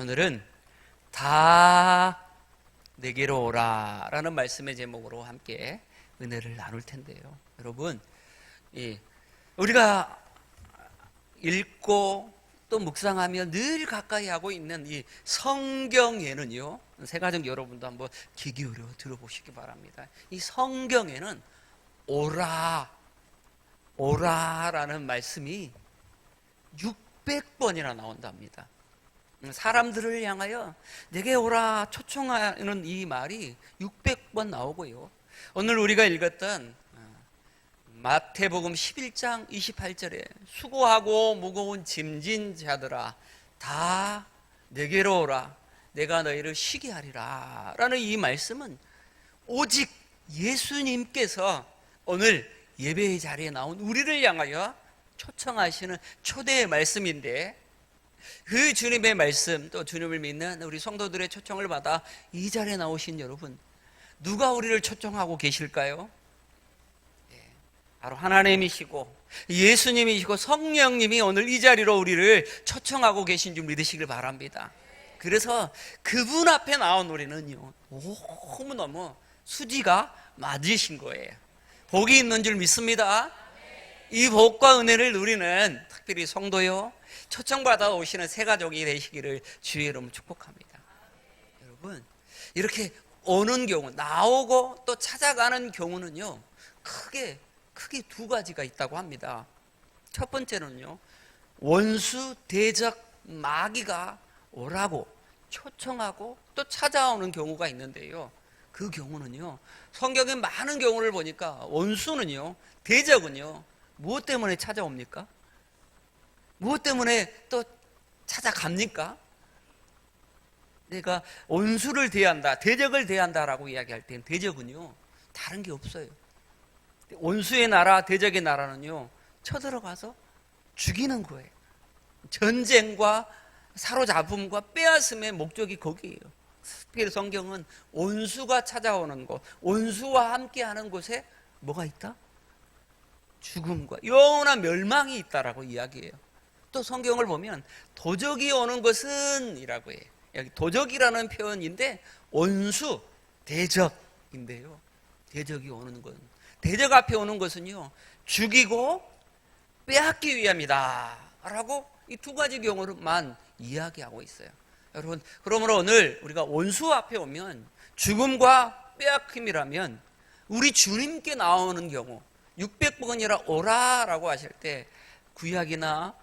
오늘은 다 내게로 오라 라는 말씀의 제목으로 함께 은혜를 나눌 텐데요. 여러분, 이 우리가 읽고 또 묵상하며 늘 가까이 하고 있는 이 성경에는요. 세가족 여러분도 한번 귀 기울여 들어보시기 바랍니다. 이 성경에는 오라 오라라는 말씀이 600번이나 나온답니다. 사람들을 향하여 내게 오라 초청하는 이 말이 600번 나오고요. 오늘 우리가 읽었던 어, 마태복음 11장 28절에 수고하고 무거운 짐진 자들아 다 내게로 오라 내가 너희를 쉬게 하리라 라는 이 말씀은 오직 예수님께서 오늘 예배의 자리에 나온 우리를 향하여 초청하시는 초대의 말씀인데 그 주님의 말씀 또 주님을 믿는 우리 성도들의 초청을 받아 이 자리에 나오신 여러분 누가 우리를 초청하고 계실까요? 예, 바로 하나님이시고 예수님이시고 성령님이 오늘 이 자리로 우리를 초청하고 계신 줄 믿으시길 바랍니다. 그래서 그분 앞에 나온 우리는요 너무너무 수지가 맞으신 거예요. 복이 있는 줄 믿습니다. 이 복과 은혜를 누리는 특별히 성도요 초청받아 오시는 새 가족이 되시기를 주의 이름 축복합니다. 여러분 이렇게 오는 경우 나오고 또 찾아가는 경우는요 크게 크게 두 가지가 있다고 합니다. 첫 번째는요 원수 대적 마귀가 오라고 초청하고 또 찾아오는 경우가 있는데요. 그 경우는요 성경에 많은 경우를 보니까 원수는요 대적은요 무엇 때문에 찾아옵니까? 무엇 때문에 또 찾아갑니까? 내가 원수를 대한다, 대적을 대한다라고 이야기할 땐 대적은요, 다른 게 없어요. 원수의 나라, 대적의 나라는요, 쳐들어가서 죽이는 거예요. 전쟁과 사로잡음과 빼앗음의 목적이 거기에요. 특별히 성경은 원수가 찾아오는 곳, 원수와 함께하는 곳에 뭐가 있다? 죽음과 영원한 멸망이 있다라고 이야기해요. 또 성경을 보면 도적이 오는 것은 이라고 해요. 여기 도적이라는 표현인데 원수 대적인데요. 대적이 오는 건 대적 앞에 오는 것은요. 죽이고 빼앗기 위함이다라고 이 두 가지 경우로만 이야기하고 있어요. 여러분, 그러므로 오늘 우리가 원수 앞에 오면 죽음과 빼앗김이라면 우리 주님께 나오는 경우 600번이라 오라라고 하실 때 구약이나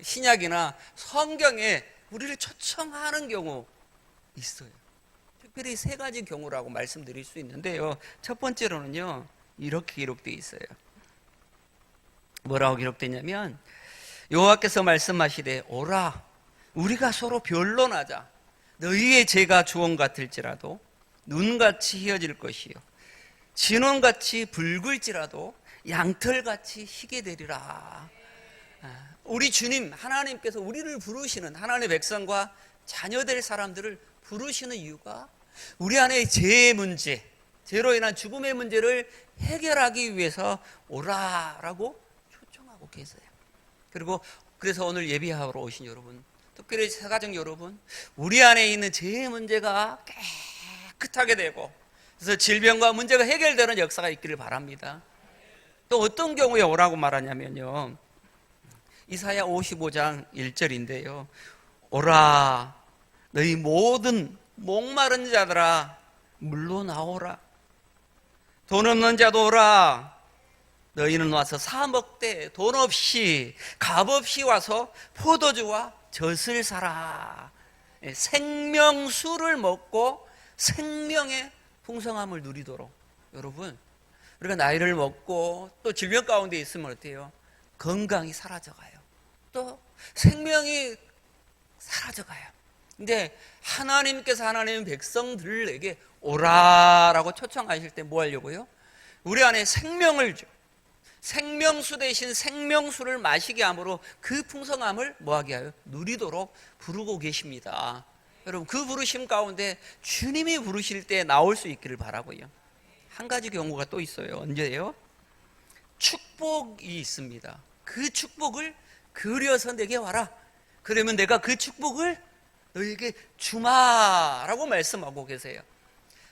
신약이나 성경에 우리를 초청하는 경우 있어요. 특별히 세 가지 경우라고 말씀드릴 수 있는데요. 첫 번째로는요, 이렇게 기록되어 있어요. 뭐라고 기록되냐면, 여호와께서 말씀하시되, 오라, 우리가 서로 변론하자. 너희의 죄가 주홍 같을지라도 눈같이 휘어질 것이요. 진원같이 붉을지라도 양털같이 희게 되리라. 아, 우리 주님 하나님께서 우리를 부르시는 하나님의 백성과 자녀될 사람들을 부르시는 이유가 우리 안에 죄의 문제, 죄로 인한 죽음의 문제를 해결하기 위해서 오라라고 초청하고 계세요. 그리고 그래서 오늘 예비하러 오신 여러분, 특별히 세가정 여러분, 우리 안에 있는 죄의 문제가 깨끗하게 되고 그래서 질병과 문제가 해결되는 역사가 있기를 바랍니다. 또 어떤 경우에 오라고 말하냐면요. 이사야 55장 1절인데요. 오라 너희 모든 목마른 자들아 물로 나오라. 돈 없는 자도 오라. 너희는 와서 사 먹되 돈 없이 값 없이 와서 포도주와 젖을 사라. 예, 생명수를 먹고 생명의 풍성함을 누리도록 여러분 우리가 나이를 먹고 또 질병 가운데 있으면 어때요? 건강이 사라져가요. 또 생명이 사라져가요. 근데 하나님께서 하나님 백성들에게 오라라고 초청하실 때 뭐 하려고요? 우리 안에 생명을 줘. 생명수 대신 생명수를 마시게 함으로 그 풍성함을 뭐하게 하여 누리도록 부르고 계십니다. 여러분 그 부르심 가운데 주님이 부르실 때 나올 수 있기를 바라고요. 한 가지 경우가 또 있어요. 언제요? 축복이 있습니다. 그 축복을 그려서 내게 와라. 그러면 내가 그 축복을 너에게 주마라고 말씀하고 계세요.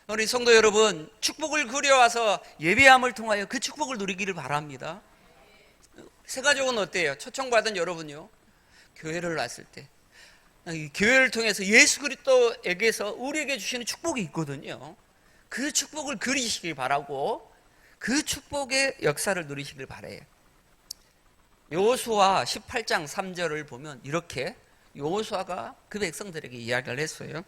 우리 성도 여러분, 축복을 그려와서 예배함을 통하여 그 축복을 누리기를 바랍니다. 새 가족은 어때요? 초청받은 여러분요. 교회를 왔을 때이 교회를 통해서 예수 그리스도에게서 우리에게 주시는 축복이 있거든요. 그 축복을 그리시길 바라고 그 축복의 역사를 누리시길 바래요. 여호수아 18장 3절을 보면 이렇게 여호수아가 그 백성들에게 이야기를 했어요.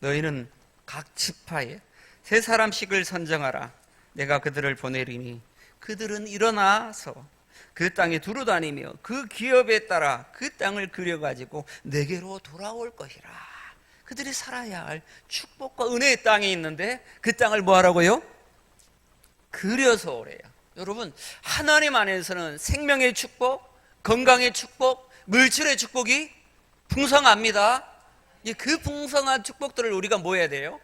너희는 각 지파에 세 사람씩을 선정하라. 내가 그들을 보내리니 그들은 일어나서 그 땅에 두루 다니며 그 기업에 따라 그 땅을 그려가지고 내게로 돌아올 것이라. 그들이 살아야 할 축복과 은혜의 땅이 있는데 그 땅을 뭐 하라고요? 그려서 오래요. 여러분, 하나님 안에서는 생명의 축복, 건강의 축복, 물질의 축복이 풍성합니다. 이그 풍성한 축복들을 우리가 뭐 해야 돼요?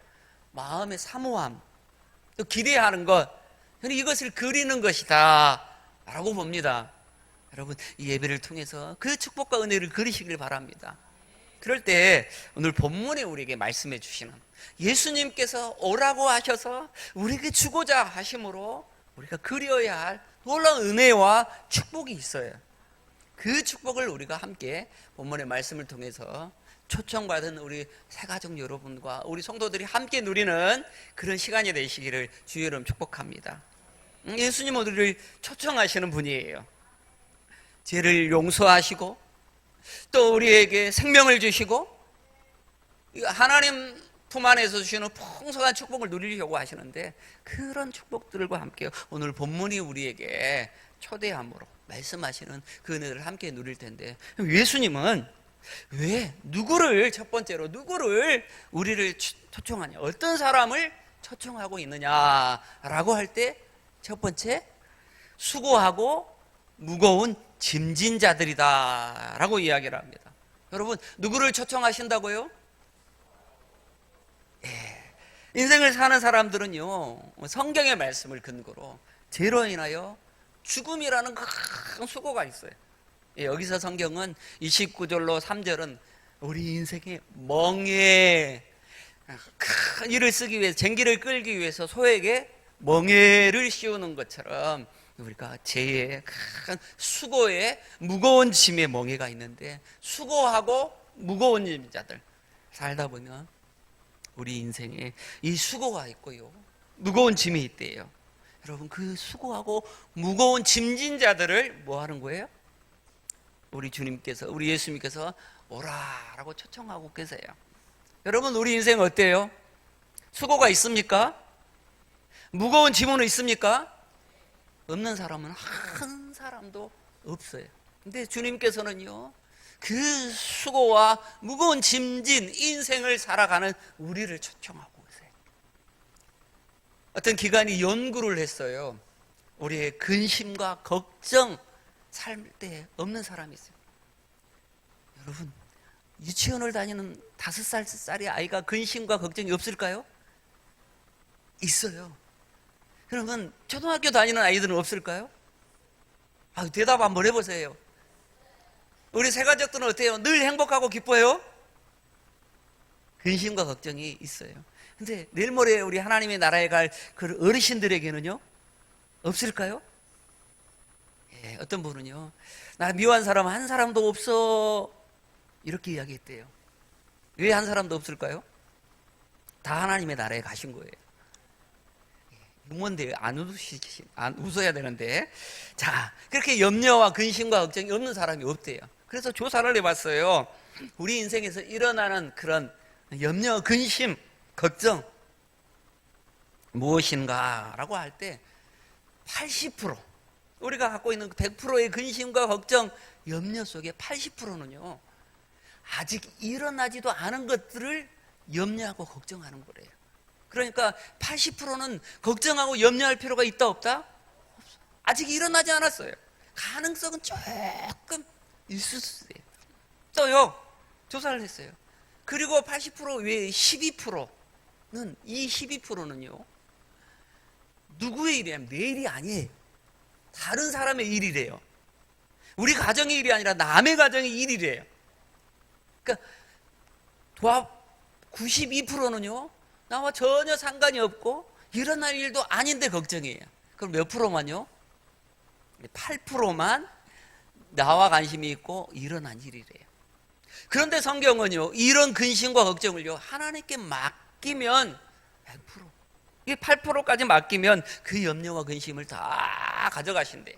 마음의 사모함, 또 기대하는 것, 이것을 그리는 것이다. 라고 봅니다. 여러분, 이 예배를 통해서 그 축복과 은혜를 그리시길 바랍니다. 그럴 때 오늘 본문에 우리에게 말씀해 주시는 예수님께서 오라고 하셔서 우리에게 주고자 하심으로 우리가 그려야 할 놀라운 은혜와 축복이 있어요. 그 축복을 우리가 함께 본문의 말씀을 통해서 초청받은 우리 새가족 여러분과 우리 성도들이 함께 누리는 그런 시간이 되시기를 주의 이름 축복합니다. 음, 예수님은 우리를 초청하시는 분이에요. 죄를 용서하시고 또 우리에게 생명을 주시고 하나님 품 안에서 주시는 풍성한 축복을 누리려고 하시는데 그런 축복들과 함께 오늘 본문이 우리에게 초대함으로 말씀하시는 그 은혜를 함께 누릴 텐데 예수님은 왜 누구를 첫 번째로 누구를 우리를 초청하냐 어떤 사람을 초청하고 있느냐라고 할 때 첫 번째 수고하고 무거운 짐진 자들이다라고 이야기를 합니다. 여러분 누구를 초청하신다고요? 예. 인생을 사는 사람들은요 성경의 말씀을 근거로 죄로 인하여 죽음이라는 큰 수고가 있어요. 예, 여기서 성경은 29절로 3절은 우리 인생의 멍에 큰 일을 쓰기 위해서 쟁기를 끌기 위해서 소에게 멍에를 씌우는 것처럼 우리가 죄의 큰 수고에 무거운 짐의 멍에가 있는데 수고하고 무거운 짐자들 살다 보면 우리 인생에 이 수고가 있고요 무거운 짐이 있대요 여러분 그 수고하고 무거운 짐진 자들을 뭐 하는 거예요? 우리 주님께서 우리 예수님께서 오라라고 초청하고 계세요 여러분 우리 인생 어때요? 수고가 있습니까? 무거운 지문은 있습니까? 없는 사람은 한 사람도 없어요. 근데 주님께서는요, 그 수고와 무거운 짐진 인생을 살아가는 우리를 초청하고 계세요. 어떤 기관이 연구를 했어요. 우리의 근심과 걱정 살때 없는 사람이 있어요. 여러분, 유치원을 다니는 다섯 살짜리 아이가 근심과 걱정이 없을까요? 있어요. 그러면 초등학교 다니는 아이들은 없을까요? 아, 대답 한번 해보세요. 우리 새 가족들은 어때요? 늘 행복하고 기뻐요? 근심과 걱정이 있어요. 근데 내일 모레 우리 하나님의 나라에 갈 그 어르신들에게는요? 없을까요? 예, 어떤 분은요, 나 미워한 사람 한 사람도 없어. 이렇게 이야기했대요. 왜 한 사람도 없을까요? 다 하나님의 나라에 가신 거예요. 유머인데 안 웃으시 안 웃어야 되는데 자 그렇게 염려와 근심과 걱정이 없는 사람이 없대요. 그래서 조사를 해봤어요. 우리 인생에서 일어나는 그런 염려, 근심, 걱정 무엇인가 라고 할 때 80% 우리가 갖고 있는 100%의 근심과 걱정, 염려 속에 80%는요 아직 일어나지도 않은 것들을 염려하고 걱정하는 거래요. 그러니까 80%는 걱정하고 염려할 필요가 있다 없다? 아직 일어나지 않았어요. 가능성은 조금 있을 수 있어요. 또요 조사를 했어요. 그리고 80% 외에 12%는 이 12%는요 누구의 일이냐면 내 일이 아니에요. 다른 사람의 일이래요. 우리 가정의 일이 아니라 남의 가정의 일이래요. 그러니까 도합 92%는요, 나와 전혀 상관이 없고, 일어날 일도 아닌데 걱정이에요. 그럼 몇 프로만요? 8%만 나와 관심이 있고 일어난 일이래요. 그런데 성경은요, 이런 근심과 걱정을요, 하나님께 맡기면 100%. 이게 8%까지 맡기면 그 염려와 근심을 다 가져가신대요.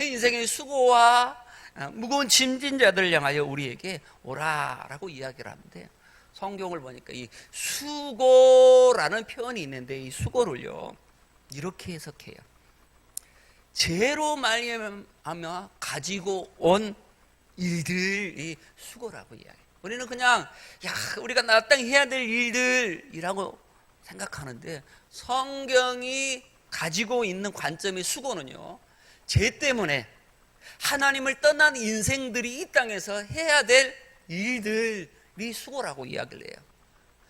인생의 수고와 아, 무거운 짐진 자들을 향하여 우리에게 오라라고 이야기를 하는데 성경을 보니까 이 수고라는 표현이 있는데 이 수고를요 이렇게 해석해요. 죄로 말미암아 가지고 온 일들이 수고라고 이야기. 우리는 그냥 야 우리가 나땅 해야 될 일들이라고 생각하는데 성경이 가지고 있는 관점의 수고는요 죄 때문에 하나님을 떠난 인생들이 이 땅에서 해야 될 일들 이 수고라고 이야기를 해요.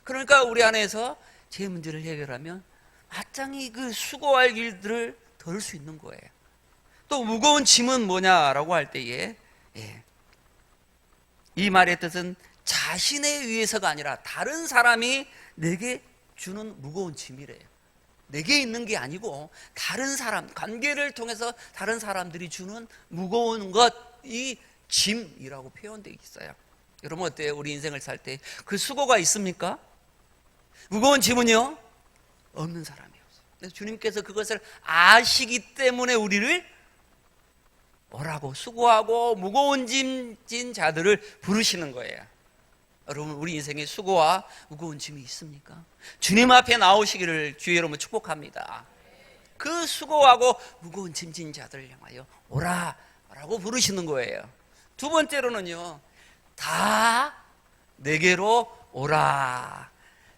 그러니까 우리 안에서 제 문제를 해결하면 마땅히 그 수고할 일들을 덜 수 있는 거예요. 또 무거운 짐은 뭐냐라고 할 때에 예. 이 말의 뜻은 자신에 의해서가 아니라 다른 사람이 내게 주는 무거운 짐이래요. 내게 있는 게 아니고 다른 사람 관계를 통해서 다른 사람들이 주는 무거운 것 이 짐이라고 표현되어 있어요. 여러분 어때요? 우리 인생을 살 때 그 수고가 있습니까? 무거운 짐은요 없는 사람이 없어요. 그래서 주님께서 그것을 아시기 때문에 우리를 뭐라고 수고하고 무거운 짐 진 자들을 부르시는 거예요. 여러분 우리 인생에 수고와 무거운 짐이 있습니까? 주님 앞에 나오시기를 주의 여러분 축복합니다. 그 수고하고 무거운 짐진 자들을 향하여 오라라고 부르시는 거예요. 두 번째로는요. 다 내게로 오라.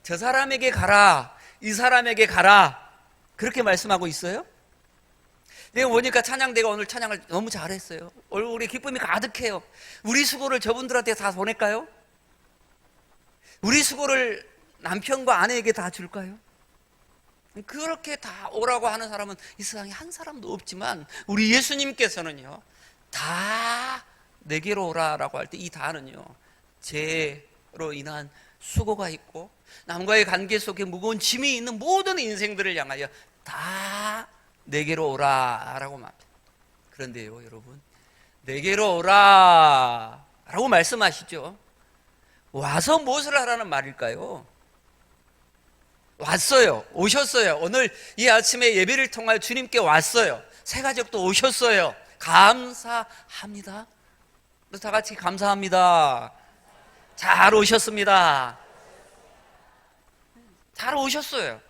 저 사람에게 가라. 이 사람에게 가라. 그렇게 말씀하고 있어요? 내가 보니까 찬양대가 오늘 찬양을 너무 잘했어요. 얼굴에 기쁨이 가득해요. 우리 수고를 저분들한테 다 보낼까요? 우리 수고를 남편과 아내에게 다 줄까요? 그렇게 다 오라고 하는 사람은 이 세상에 한 사람도 없지만 우리 예수님께서는요 다 내게로 오라라고 할 때이 다는요 죄로 인한 수고가 있고 남과의 관계 속에 무거운 짐이 있는 모든 인생들을 향하여 다 내게로 오라라고 말합니다. 그런데요 여러분 내게로 오라라고 말씀하시죠. 와서 무엇을 하라는 말일까요? 왔어요. 오셨어요. 오늘 이 아침에 예배를 통하여 주님께 왔어요. 새 가족도 오셨어요. 감사합니다. 다 같이 감사합니다. 잘 오셨습니다. 잘 오셨어요.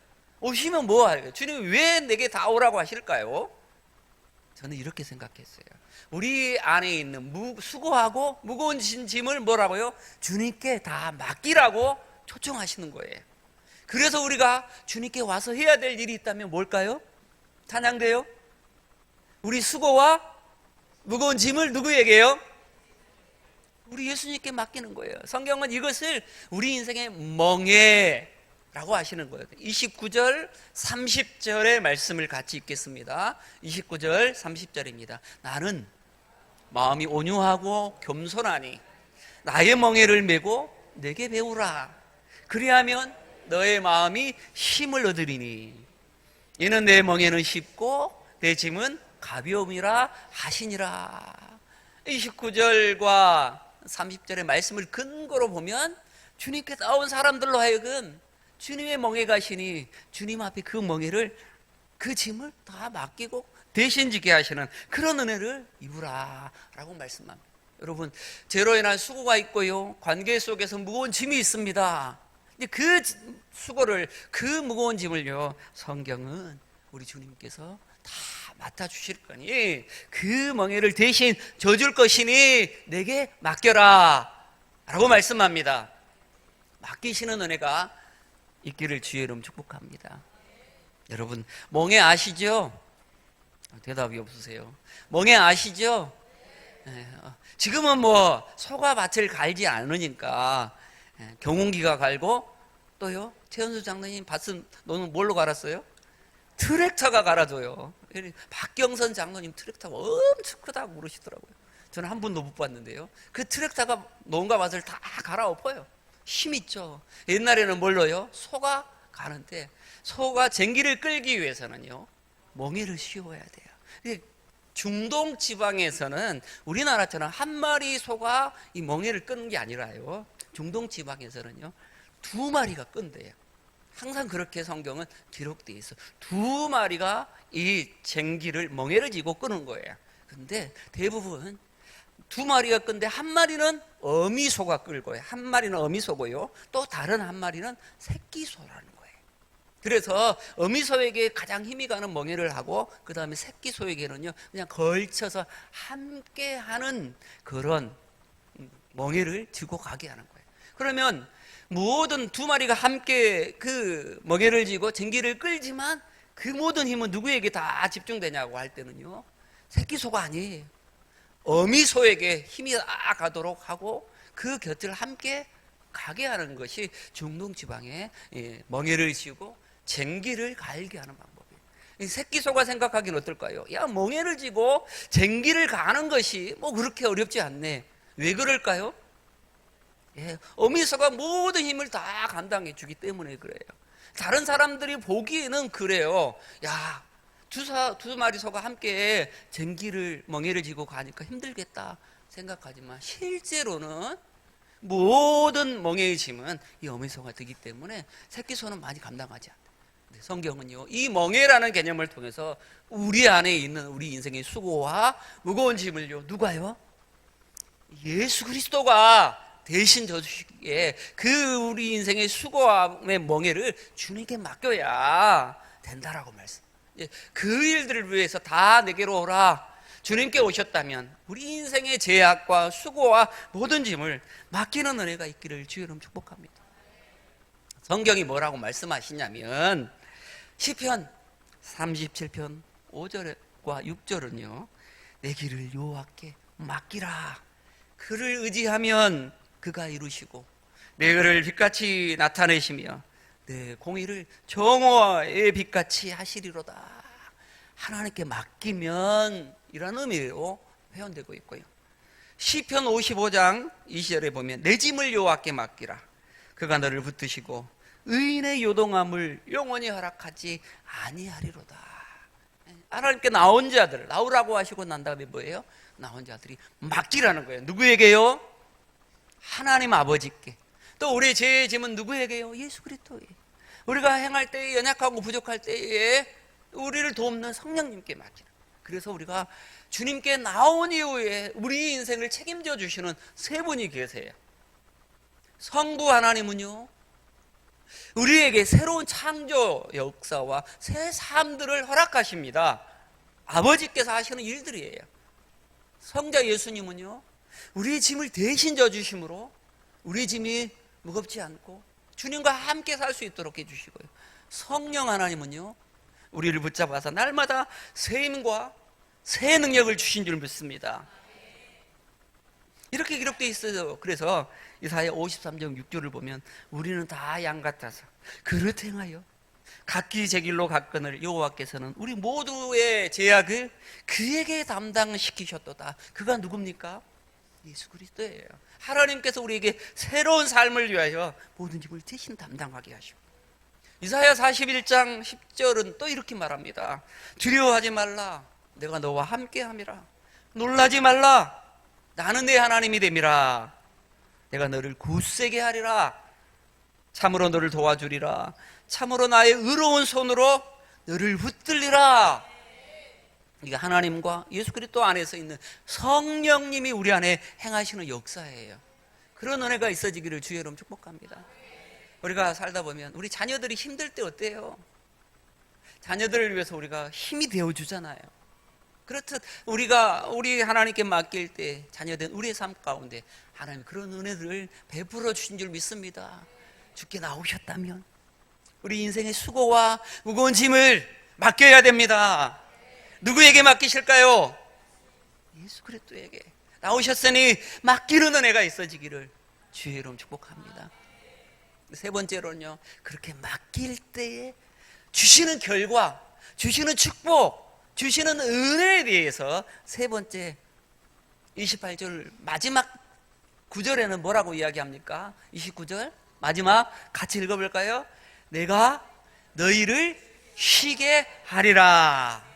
오시면 뭐 할까요? 주님 왜 내게 다 오라고 하실까요? 저는 이렇게 생각했어요. 우리 안에 있는 무, 수고하고 무거운 짐을 뭐라고요? 주님께 다 맡기라고 초청하시는 거예요. 그래서 우리가 주님께 와서 해야 될 일이 있다면 뭘까요? 찬양돼요? 우리 수고와 무거운 짐을 누구에게요? 우리 예수님께 맡기는 거예요. 성경은 이것을 우리 인생의 멍해라고 하시는 거예요. 29절, 30절의 말씀을 같이 읽겠습니다. 29절, 30절입니다. 나는 마음이 온유하고 겸손하니 나의 멍에를 메고 내게 배우라. 그리하면 너의 마음이 힘을 얻으리니 이는 내 멍에는 쉽고 내 짐은 가벼움이라 하시니라. 29절과 30절의 말씀을 근거로 보면 주님께 나온 사람들로 하여금 주님의 멍에 가시니 주님 앞에 그 멍에를 그 짐을 다 맡기고 대신 지게 하시는 그런 은혜를 입으라라고 말씀합니다. 여러분, 죄로 인한 수고가 있고요. 관계 속에서 무거운 짐이 있습니다. 그 수고를 그 무거운 짐을요. 성경은 우리 주님께서 다 맡아 주실 거니 그 멍에를 대신 져줄 것이니 내게 맡겨라. 라고 말씀합니다. 맡기시는 은혜가 있기를 주의 이름 축복합니다. 여러분, 멍에 아시죠? 대답이 없으세요. 멍에 아시죠? 예, 어, 지금은 뭐 소가 밭을 갈지 않으니까 예, 경운기가 갈고 또요 최현수 장로님 밭은 너는 뭘로 갈았어요? 트랙터가 갈아줘요. 박경선 장로님 트랙터가 엄청 크다고 그러시더라고요. 저는 한 번도 못 봤는데요. 그 트랙터가 농가 밭을 다 갈아엎어요. 힘 있죠. 옛날에는 뭘로요? 소가 가는데 소가 쟁기를 끌기 위해서는요. 멍에를 씌워야 돼요. 중동 지방에서는 우리나라처럼 한 마리 소가 이 멍에를 끄는 게 아니라요. 중동 지방에서는요. 두 마리가 끈대요. 항상 그렇게 성경은 기록되어 있어. 두 마리가 이 쟁기를 멍에를 지고 끄는 거예요. 근데 대부분 두 마리가 끈데 한 마리는 어미소가 끌고요. 한 마리는 어미소고요. 또 다른 한 마리는 새끼소라는 거예요. 그래서 어미소에게 가장 힘이 가는 멍에를 하고 그 다음에 새끼소에게는요 그냥 걸쳐서 함께 하는 그런 멍에를 쥐고 가게 하는 거예요. 그러면 모든 두 마리가 함께 그 멍에를 쥐고 쟁기를 끌지만 그 모든 힘은 누구에게 다 집중되냐고 할 때는요 새끼소가 아니에요. 어미소에게 힘이 다 가도록 하고 그 곁을 함께 가게 하는 것이 중동 지방에 예, 멍에를 쥐고 쟁기를 갈게 하는 방법이에요. 이 새끼소가 생각하기는 어떨까요? 야 멍에를 쥐고 쟁기를 가는 것이 뭐 그렇게 어렵지 않네. 왜 그럴까요? 예, 어미소가 모든 힘을 다 감당해 주기 때문에 그래요. 다른 사람들이 보기에는 그래요. 야, 두, 사, 두 마리 소가 함께 쟁기를 멍에를 지고 가니까 힘들겠다 생각하지만 실제로는 모든 멍에의 짐은 이 어미소가 되기 때문에 새끼 소는 많이 감당하지. 근데 성경은요, 이 멍에라는 개념을 통해서 우리 안에 있는 우리 인생의 수고와 무거운 짐을요, 누가요? 예수 그리스도가 대신 져주시기에 그 우리 인생의 수고함의 멍에를 주님께 맡겨야 된다라고 말씀. 예, 그 일들을 위해서 다 내게로 오라. 주님께 오셨다면 우리 인생의 제약과 수고와 모든 짐을 맡기는 은혜가 있기를 주의 이름 축복합니다. 성경이 뭐라고 말씀하시냐면 시편 37편 5절과 6절은요. 내 길을 여호와께 맡기라. 그를 의지하면 그가 이루시고 내 의를 빛같이 나타내시며 내 공의를 정오의 빛같이 하시리로다. 하나님께 맡기면 이라는 의미로 표현되고 있고요. 시편 55장 2절에 보면 내 짐을 여호와께 맡기라. 그가 너를 붙드시고 의인의 요동함을 영원히 허락하지 아니하리로다. 하나님께 나온 자들 나오라고 하시고 난 다음에 뭐예요? 나온 자들이 맡기라는 거예요. 누구에게요? 하나님 아버지께. 또 우리의 죄의 짐은 누구에게요? 예수 그리스도에. 우리가 행할 때에 연약하고 부족할 때에 우리를 돕는 성령님께 맡기는. 그래서 우리가 주님께 나온 이후에 우리 인생을 책임져 주시는 세 분이 계세요. 성부 하나님은요. 우리에게 새로운 창조 역사와 새 삶들을 허락하십니다. 아버지께서 하시는 일들이에요. 성자 예수님은요. 우리의 짐을 대신 져주심으로 우리 짐이 무겁지 않고 주님과 함께 살 수 있도록 해주시고요. 성령 하나님은요, 우리를 붙잡아서 날마다 새 힘과 새 능력을 주신 줄 믿습니다. 이렇게 기록되어 있어요. 그래서 이사야 53장 6절을 보면 우리는 다 양 같아서 그릇 행하여 각기 제 길로 갔거늘 여호와께서는 우리 모두의 제약을 그에게 담당시키셨도다. 그가 누굽니까? 예수 그리스도예요. 하나님께서 우리에게 새로운 삶을 위하여 모든 짐을 대신 담당하게 하시고 이사야 41장 10절은 또 이렇게 말합니다. 두려워하지 말라. 내가 너와 함께 함이라. 놀라지 말라. 나는 내 하나님이 됨이라. 내가 너를 굳세게 하리라. 참으로 너를 도와주리라. 참으로 나의 의로운 손으로 너를 붙들리라. 이게 하나님과 예수 그리스도 안에서 있는 성령님이 우리 안에 행하시는 역사예요. 그런 은혜가 있어지기를 주의 이름 축복합니다. 우리가 살다 보면 우리 자녀들이 힘들 때 어때요? 자녀들을 위해서 우리가 힘이 되어 주잖아요. 그렇듯 우리가 우리 하나님께 맡길 때 자녀된 우리의 삶 가운데 하나님 그런 은혜들을 베풀어 주신 줄 믿습니다. 주께 나오셨다면 우리 인생의 수고와 무거운 짐을 맡겨야 됩니다. 누구에게 맡기실까요? 예수 그리스도에게 나오셨으니 맡기는 은혜가 있어지기를 주의 이름 축복합니다. 세 번째로는요, 그렇게 맡길 때에 주시는 결과, 주시는 축복, 주시는 은혜에 대해서 세 번째 28절 마지막 9절에는 뭐라고 이야기합니까? 29절 마지막 같이 읽어볼까요? 내가 너희를 쉬게 하리라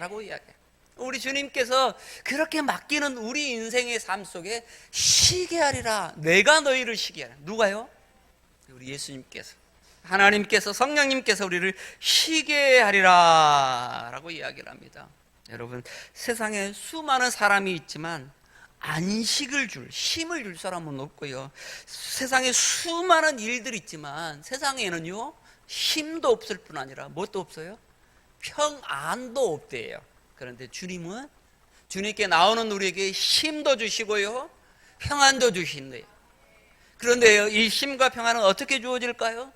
라고 이야기해요. 우리 주님께서 그렇게 맡기는 우리 인생의 삶 속에 쉬게 하리라. 내가 너희를 하리라. 누가요? 우리 예수님께서. 하나님께서 성령님께서 우리를 쉬게 하리라 라고 이야기를 합니다. 여러분 세상에 수많은 사람이 있지만 안식을 줄 힘을 줄 사람은 없고요. 세상에 수많은 일들이 있지만 세상에는요 힘도 없을 뿐 아니라 뭣도 없어요? 평안도 없대요 그런데 주님은 주님께 나오는 우리에게 힘도 주시고요 평안도 주신대요 그런데요 이 힘과 평안은 어떻게 주어질까요?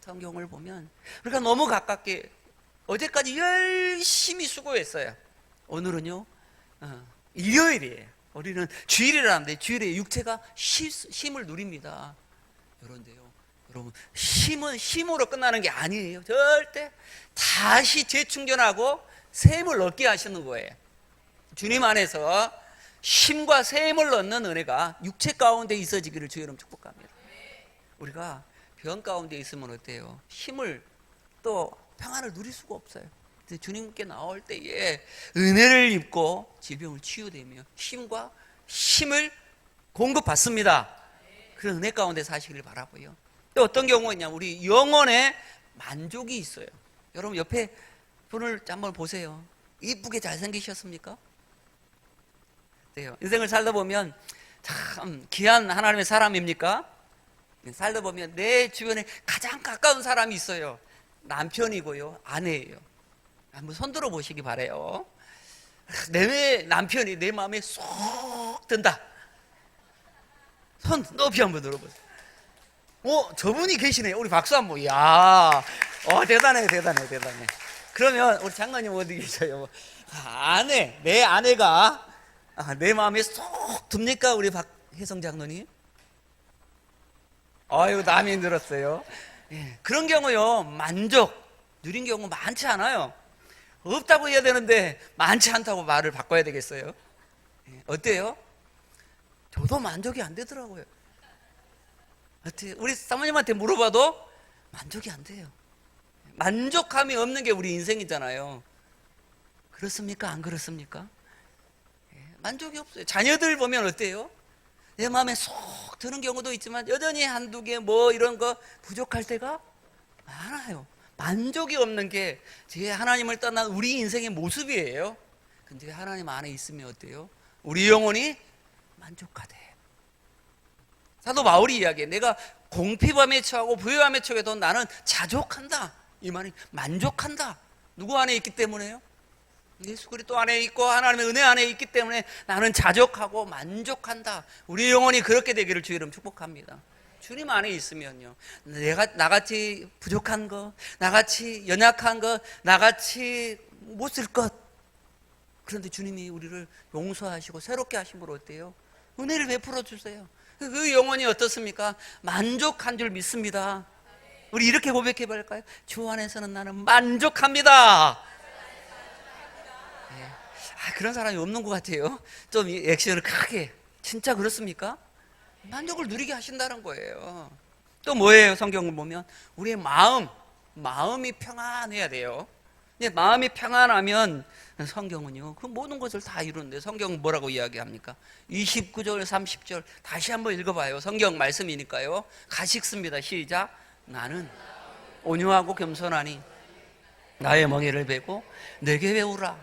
성경을 보면 우리가 너무 가깝게 어제까지 열심히 수고했어요. 오늘은요, 어, 일요일이에요. 우리는 주일이라는데 주일에 육체가 시- 힘을 누립니다. 그런데요, 여러분 힘은 힘으로 끝나는 게 아니에요. 절대 다시 재충전하고 샘을 얻게 하시는 거예요. 주님 안에서 힘과 샘을 얻는 은혜가 육체 가운데 있어지기를 주의 이름 축복합니다. 우리가 병 가운데 있으면 어때요? 힘을 또 평안을 누릴 수가 없어요. 주님께 나올 때에 은혜를 입고 질병을 치유되며 힘과 힘을 공급받습니다. 그런 은혜 가운데 사시기를 바라고요. 또 어떤 경우가 있냐? 우리 영혼에 만족이 있어요. 여러분 옆에 분을 한번 보세요. 이쁘게 잘생기셨습니까? 어때요? 인생을 살다 보면 참 귀한 하나님의 사람입니까? 살다 보면 내 주변에 가장 가까운 사람이 있어요. 남편이고요, 아내예요. 한번 손들어 보시기 바래요. 내 남편이 내 마음에 쏙 든다. 손 높이 한번 들어보세요. 어, 저분이 계시네요. 우리 박수 한번. 야, 어, 대단해, 대단해, 대단해. 그러면 우리 장관님 어디 계셔요? 아, 아내, 내 아내가 아, 내 마음에 쏙 듭니까? 우리 박혜성 장로님? 아유, 남이 들었어요. 예, 그런 경우요, 만족, 누린 경우 많지 않아요. 없다고 해야 되는데, 많지 않다고 말을 바꿔야 되겠어요. 예, 어때요? 저도 만족이 안 되더라고요. 우리 사모님한테 물어봐도 만족이 안 돼요. 만족함이 없는 게 우리 인생이잖아요. 그렇습니까? 안 그렇습니까? 예, 만족이 없어요. 자녀들 보면 어때요? 내 마음에 쏙 드는 경우도 있지만 여전히 한두 개 뭐 이런 거 부족할 때가 많아요. 만족이 없는 게 제 하나님을 떠난 우리 인생의 모습이에요. 근데 하나님 안에 있으면 어때요? 우리 영혼이 만족하대. 사도 바울이 이야기해. 내가 공피밤에 처하고 부유함에 처해도 나는 자족한다. 이 말이 만족한다. 누구 안에 있기 때문에요? 예수 그리스도 안에 있고 하나님의 은혜 안에 있기 때문에 나는 자족하고 만족한다. 우리 영혼이 그렇게 되기를 주의 이름 축복합니다. 주님 안에 있으면요. 내가 나같이 부족한 거, 나같이 연약한 거, 나같이 못 쓸 것. 그런데 주님이 우리를 용서하시고 새롭게 하심으로 어때요? 은혜를 베풀어 주세요. 그 영혼이 어떻습니까? 만족한 줄 믿습니다. 우리 이렇게 고백해 볼까요? 주 안에서는 나는 만족합니다. 아, 그런 사람이 없는 것 같아요. 좀이 액션을 크게. 진짜 그렇습니까? 만족을 누리게 하신다는 거예요. 또 뭐예요? 성경을 보면 우리의 마음, 마음이 평안해야 돼요. 근데 마음이 평안하면 성경은요, 그 모든 것을 다 이루는데 성경은 뭐라고 이야기합니까? 29절, 30절 다시 한번 읽어봐요. 성경 말씀이니까요. 같이 읽습니다. 시작. 나는 온유하고 겸손하니 나의 멍에를 베고 내게 배우라.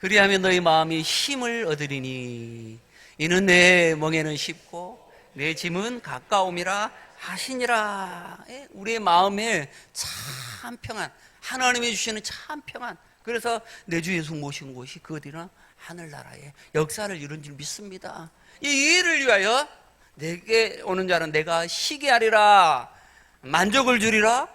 그리하면 너희 마음이 힘을 얻으리니 이는 내 멍에는 쉽고 내 짐은 가까움이라 하시니라. 예, 우리의 마음에 참 평안, 하나님이 주시는 참 평안. 그래서 내 주 예수 모신 곳이 그 어디나 하늘나라에 역사를 이룬 줄 믿습니다. 이 일을 위하여 내게 오는 자는 내가 쉬게 하리라, 만족을 주리라,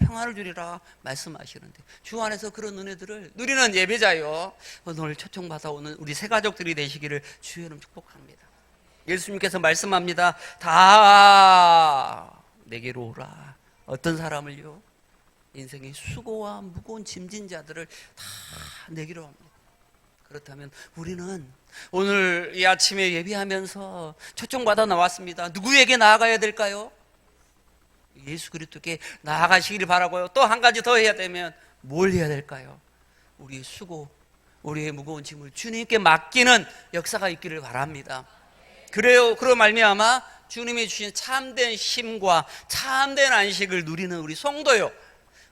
평안을 주리라 말씀하시는데 주 안에서 그런 은혜들을 누리는 예배자요 오늘 초청받아 오는 우리 새 가족들이 되시기를 주의 이름 축복합니다. 예수님께서 말씀합니다. 다 내게로 오라. 어떤 사람을요? 인생의 수고와 무거운 짐진 자들을 다 내게로 합니다. 그렇다면 우리는 오늘 이 아침에 예비하면서 초청받아 나왔습니다. 누구에게 나아가야 될까요? 예수 그리스도께 나아가시기를 바라고요. 또 한 가지 더 해야 되면 뭘 해야 될까요? 우리의 수고, 우리의 무거운 짐을 주님께 맡기는 역사가 있기를 바랍니다. 그래요. 그로 말미암아 주님이 주신 참된 쉼과 참된 안식을 누리는 우리 성도요.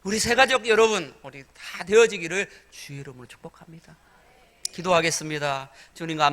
우리 새가족 여러분, 우리 다 되어지기를 주의 이름으로 축복합니다. 기도하겠습니다. 주님 감